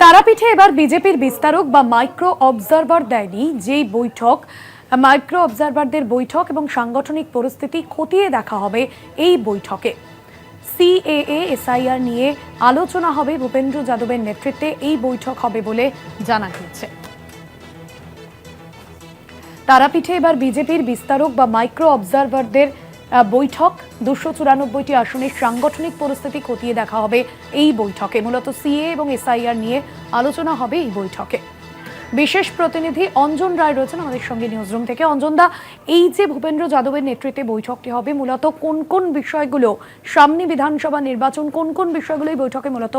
তারাপীঠে এবার বিজেপির বিস্তারক বা মাইক্রো অবজারভার দেয়নি। যেই বৈঠক মাইক্রো অবজারভারদের বৈঠক এবং সাংগঠনিক পরিস্থিতি খতিয়ে দেখা হবে এই বৈঠকে। সিএএ এসআইআর নিয়ে আলোচনা হবে ভূপেন্দ্র যাদবের নেতৃত্বে। এই বৈঠক হবে বলে জানা গিয়েছে। তারাপীঠে এবার বিজেপির বিস্তারক বা মাইক্রো অবজারভারদের বৈঠক। দুশো চুরানব্বইটি আসনের সাংগঠনিক পরিস্থিতি খতিয়ে দেখা হবে এই বৈঠকে। মূলত সিএ এবং এসআইআর নিয়ে আলোচনা হবে এই বৈঠকে। বিশেষ প্রতিনিধি অঞ্জন রায় রয়েছেন আমাদের সঙ্গে নিউজরুম থেকে। অঞ্জন দা এই যে ভূপেন্দ্র যাদবের নেতৃত্বে বৈঠকটি হবে মূলত কোন কোন বিষয়গুলো সামনে বিধানসভা নির্বাচন কোন কোন বিষয়গুলো এই বৈঠকে মূলত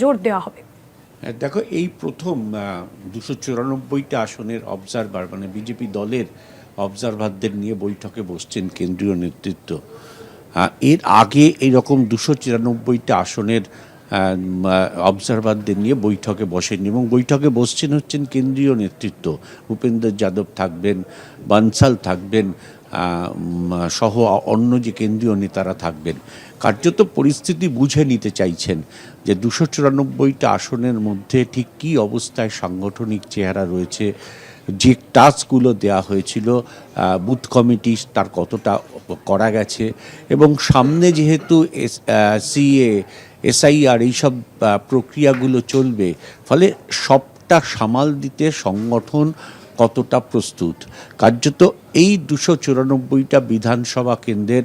জোর দেওয়া হবে? হ্যাঁ, দেখো এই প্রথম দুশো চুরানব্বইটা আসনের অবজারভার মানে বিজেপি দলের অবজারভারদের নিয়ে বৈঠকে বসছেন কেন্দ্রীয় নেতৃত্ব। এর আগে এইরকম দুশো চিরানব্বইটা আসনের অবজারভারদের নিয়ে বৈঠকে বসেন এবং বৈঠকে বসছেন হচ্ছেন কেন্দ্রীয় নেতৃত্ব। ভূপেন্দ্র যাদব থাকবেন, বানসাল থাকবেন সহ অন্য যে কেন্দ্রীয় নেতারা থাকবেন। কার্যত পরিস্থিতি বুঝে নিতে চাইছেন যে দুশো চুরানব্বইটা আসনের মধ্যে ঠিক কী অবস্থায় সাংগঠনিক চেহারা রয়েছে যে টাস্কগুলো দেওয়া হয়েছিল বুথ কমিটি তার কতটা করা গেছে এবং সামনে যেহেতু সিএ, এসআইআর এইসব প্রক্রিয়াগুলো চলবে, ফলে সবটা সামাল দিতে সংগঠন কতটা প্রস্তুত? কার্যত এই দুশো চুরানব্বইটা বিধানসভা কেন্দ্রের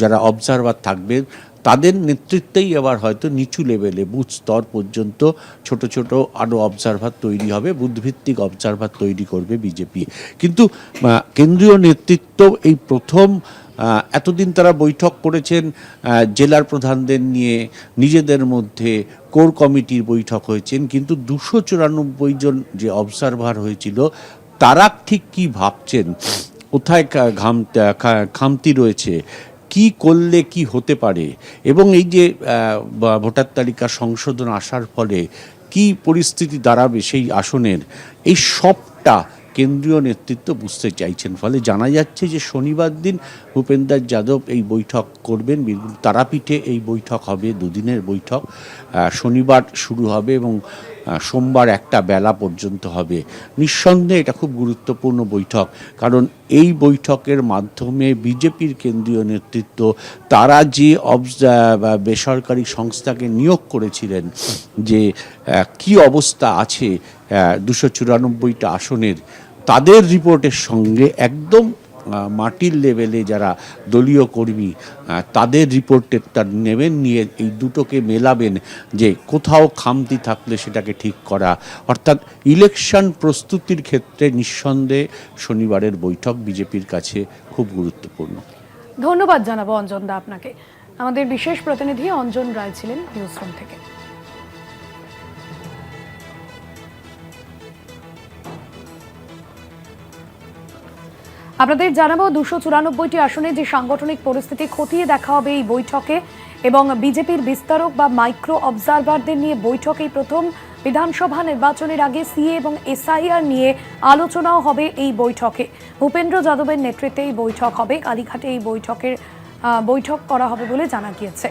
যারা অবজারভার থাকবেন তাদের নেতৃত্বেই এবার হয়তো নিচু লেভেলে, বুথ স্তর পর্যন্ত ছোট ছোট আরও অবজারভার তৈরি হবে, বুথভিত্তিক অবজারভার তৈরি করবে বিজেপি। কিন্তু কেন্দ্রীয় নেতৃত্ব এই প্রথম এতদিন তারা বৈঠক করেছেন জেলার প্রধানদের নিয়ে, নিজেদের মধ্যে কোর কমিটির বৈঠক হয়েছেন, কিন্তু দুশো চুরানব্বই জন যে অবজারভার হয়েছিল, তারা ঠিক কি ভাবছেন? কোথায় ঘাম খামতি রয়েছে? কি করলে কি হতে পারে? এবং এই যে ভোটার তালিকা সংশোধন আসার ফলে কি পরিস্থিতি দাঁড়াবে সেই আসনের, এই সবটা কেন্দ্রীয় নেতৃত্ব বুঝতে চাইছেন। ফলে জানা যাচ্ছে যে শনিবার দিন ভূপেন্দ্র যাদব এই বৈঠক করবেন। তারাপীঠে এই বৈঠক হবে, দুদিনের বৈঠক। শনিবার শুরু হবে এবং সোমবার একটা বেলা পর্যন্ত হবে। নিঃসন্দেহে এটা খুব গুরুত্বপূর্ণ বৈঠক, কারণ এই বৈঠকের মাধ্যমে বিজেপির কেন্দ্রীয় নেতৃত্ব তারা যে বেসরকারি সংস্থাকে নিয়োগ করেছিলেন, যে কি অবস্থা আছে দুশো চুরানব্বইটা আসনের, তাদের রিপোর্টের সঙ্গে একদম মাটির লেভেলে যারা দলীয় কর্মী তাদের রিপোর্টেরটা নেবেন, নিয়ে এই দুটোকে মেলাবেন যে কোথাও খামতি থাকলে সেটাকে ঠিক করা। অর্থাৎ ইলেকশন প্রস্তুতির ক্ষেত্রে নিঃসন্দেহে শনিবারের বৈঠক বিজেপির কাছে খুব গুরুত্বপূর্ণ। ধন্যবাদ জানাব অঞ্জন দা আপনাকে। আমাদের বিশেষ প্রতিনিধি অঞ্জন রায় ছিলেন নিউজরুম থেকে। আপনাদের জানাব দুশো চুরানব্বইটি আসনে যে সাংগঠনিক পরিস্থিতি খতিয়ে দেখা হবে এই বৈঠকে এবং বিজেপির বিস্তারক বা মাইক্রো অবজারভারদের নিয়ে বৈঠকেই প্রথম। বিধানসভা নির্বাচনের আগে সিএ এবং এসআইআর নিয়ে আলোচনাও হবে এই বৈঠকে। ভূপেন্দ্র যাদবের নেতৃত্বে এই বৈঠক হবে। কালীঘাটে এই বৈঠকের বৈঠক করা হবে বলে জানা গিয়েছে।